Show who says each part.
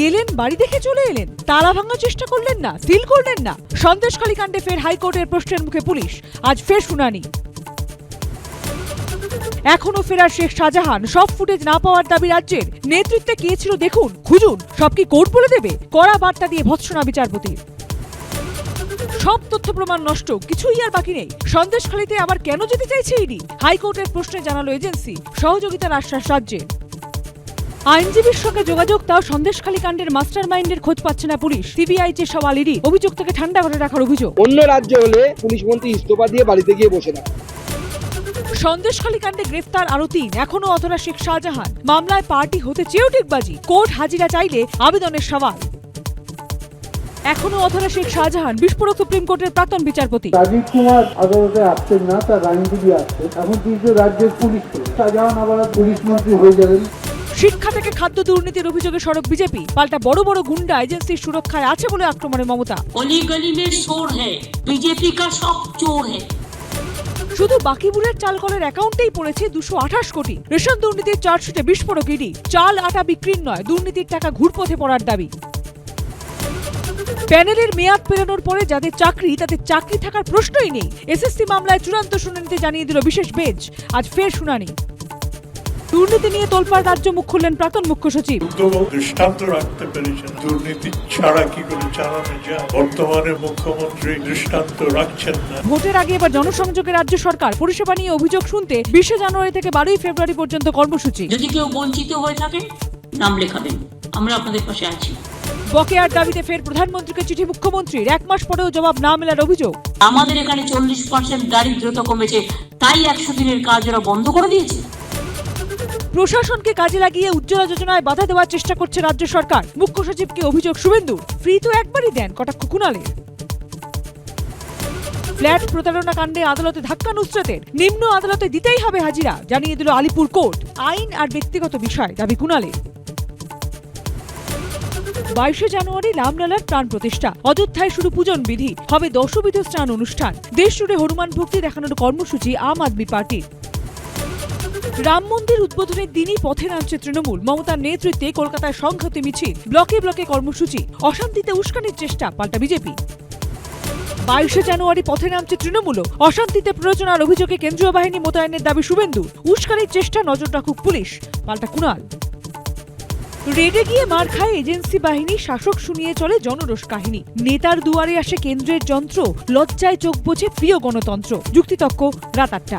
Speaker 1: গেলেন, বাড়ি দেখে চলে এলেন। তালা ভাঙার চেষ্টা করলেন না, সিল করলেন না। সন্দেশখালী কাণ্ডে ফের হাইকোর্টের প্রশ্নের মুখে পুলিশ। আজ ফের শুনানি। এখনও ফেরার শেখ শাহজাহান, সব ফুটেজ না পাওয়ার দাবি রাজ্যের। নেতৃত্বে কে ছিল দেখুন, খুঁজুন। সব কি কোর্ট বলে দেবে? কড়া বার্তা দিয়ে ভৎসনা বিচারপতির। সব তথ্য প্রমাণ নষ্ট, কিছুই আর বাকি নেই। সন্দেশখালীতে আবার কেন যেতে চাইছে ইডি? হাইকোর্টের প্রশ্নে জানালো এজেন্সি। সহযোগিতার আশ্বাস রাজ্যের। আইনজীবীর সঙ্গে যোগাযোগ তাও সন্দেশখালী কাণ্ডের মাস্টার মাইন্ডের খোঁজ পাচ্ছে না পুলিশ। সিবিআই চেয়ে সওয়াল ইডি অভিযুক্তকে ঠান্ডা করে রাখার অভিযোগ।
Speaker 2: অন্য রাজ্যে হলে পুলিশ মন্ত্রী ইস্তফা দিয়ে বাড়িতে গিয়ে বসে থাকে
Speaker 1: সন্দেশখালী কাণ্ডে গ্রেফতার আরও তিন এখনও অধরা শেখ শাহজাহান। মামলায় পার্টি হতে চেয়েও ঠিকবাজি কোর্ট হাজিরা চাইলে আবেদনের সওয়াল। এখনও অধরা শেখ শাহজাহান বিস্ফোরক সুপ্রিম কোর্টের প্রাক্তন বিচারপতি।
Speaker 3: রাজীব কুমার আদালতে আসছেন না তার আইনজীবী আসছে এখন কিন্তু রাজ্যের পুলিশ শাহজাহান আবার পুলিশ মন্ত্রী হয়ে যাবেন
Speaker 1: শিক্ষা থেকে খাদ্য দুর্নীতির অভিযোগে সড়ক বিজেপি। পাল্টা বড় বড় গুন্ডা এজেন্সির সুরক্ষায় আছে বলে আক্রমণে মমতা।
Speaker 4: গলি গলি মে শোর হ্যায় বিজেপি কা সব চোর হ্যায়
Speaker 1: শুধু বাকিবুলের চাল কলের অ্যাকাউন্টেই পড়েছে দুশো আঠাশ কোটি। রেশন দুর্নীতির চার্জশিটে বিস্ফোরক ইডি। চাল আটা বিক্রির নয় দুর্নীতির টাকা ঘুরপথে পড়ার দাবি। প্যানেলের মেয়াদ পেরানোর পরে যাদের চাকরি তাদের চাকরি থাকার প্রশ্নই নেই। এসএসসি মামলায় চূড়ান্ত শুনানিতে জানিয়ে দিল বিশেষ বেঞ্চ। আজ ফের শুনানি। দুর্নীতি নিয়ে তোলপাড় রাজ্য মুখ খুললেন প্রাক্তন মুখ্য সচিব।
Speaker 5: দৃষ্টান্ত রাখতে পেরেছেন। দুর্নীতি ছাড়া কি করে চালানো যায়? বর্তমানে মুখ্যমন্ত্রী দৃষ্টান্ত রাখছেন না।
Speaker 1: ভোটের আগে এবার জনসংযোগে রাজ্য সরকার। পরিষেবা নিয়ে অভিযোগ শুনতে বিশে জানুয়ারি থেকে বারোই ফেব্রুয়ারি পর্যন্ত কর্মসূচি।
Speaker 4: যদি কেউ বঞ্চিত হয়ে থাকে নাম লেখাবেন। আমরা আপনাদের পাশে আছি।
Speaker 1: বকেয়ার দাবিতে ফের প্রধানমন্ত্রীকে চিঠি মুখ্যমন্ত্রীর। এক মাস পরেও জবাব না মেলার অভিযোগ।
Speaker 4: আমাদের এখানে চল্লিশ পার্সেন্ট দারিদ্রতা কমেছে তাই একশো দিনের কাজ ওরা বন্ধ করে দিয়েছে।
Speaker 1: প্রশাসনকে কাজে লাগিয়ে উজ্জ্বলা যোজনায় বাধা দেওয়ার চেষ্টা করছে রাজ্য সরকার। মুখ্য সচিবকে অভিযোগ, শুভেন্দু ফ্রি তো একবারই দেন কটাক্ষ কুণালের। ফ্ল্যাট প্রতারণা কাণ্ডে আদালতে ধাক্কা নুসরতের, নিম্ন আদালতে দিতেই হবে হাজিরা, জানিয়ে দিল আলিপুর কোর্ট, আইন আর ব্যক্তিগত বিষয়, দাবি কুণালের। বাইশে জানুয়ারি রামলালার প্রাণ প্রতিষ্ঠা, অযোধ্যায় শুরু পূজন বিধি, হবে দশবিধ স্নান অনুষ্ঠান, দেশ জুড়ে হনুমান ভক্তি দেখানোর কর্মসূচি আম আদমি পার্টির। রাম মন্দির উদ্বোধনের দিনই পথে নামছে তৃণমূল। মমতার নেতৃত্বে কলকাতায় সংহতি মিছিল। ব্লকে ব্লকে কর্মসূচি। অশান্তিতে উস্কানির চেষ্টা, পাল্টা বিজেপি। বাইশে জানুয়ারি পথে নামছে তৃণমূল অশান্তিতে প্ররোচনার অভিযোগে কেন্দ্রীয় বাহিনী মোতায়েনের দাবি শুভেন্দু। উস্কানির চেষ্টা নজর রাখুক পুলিশ। পাল্টা কুণাল। রেডে গিয়ে মার খায় এজেন্সি বাহিনী, শাসক শুনিয়ে চলে জনরোষ কাহিনী। নেতার দুয়ারে আসে কেন্দ্রের যন্ত্র, লজ্জায় চোখ বোঝে প্রিয় গণতন্ত্র। যুক্তিতক্ক রাত আটটা।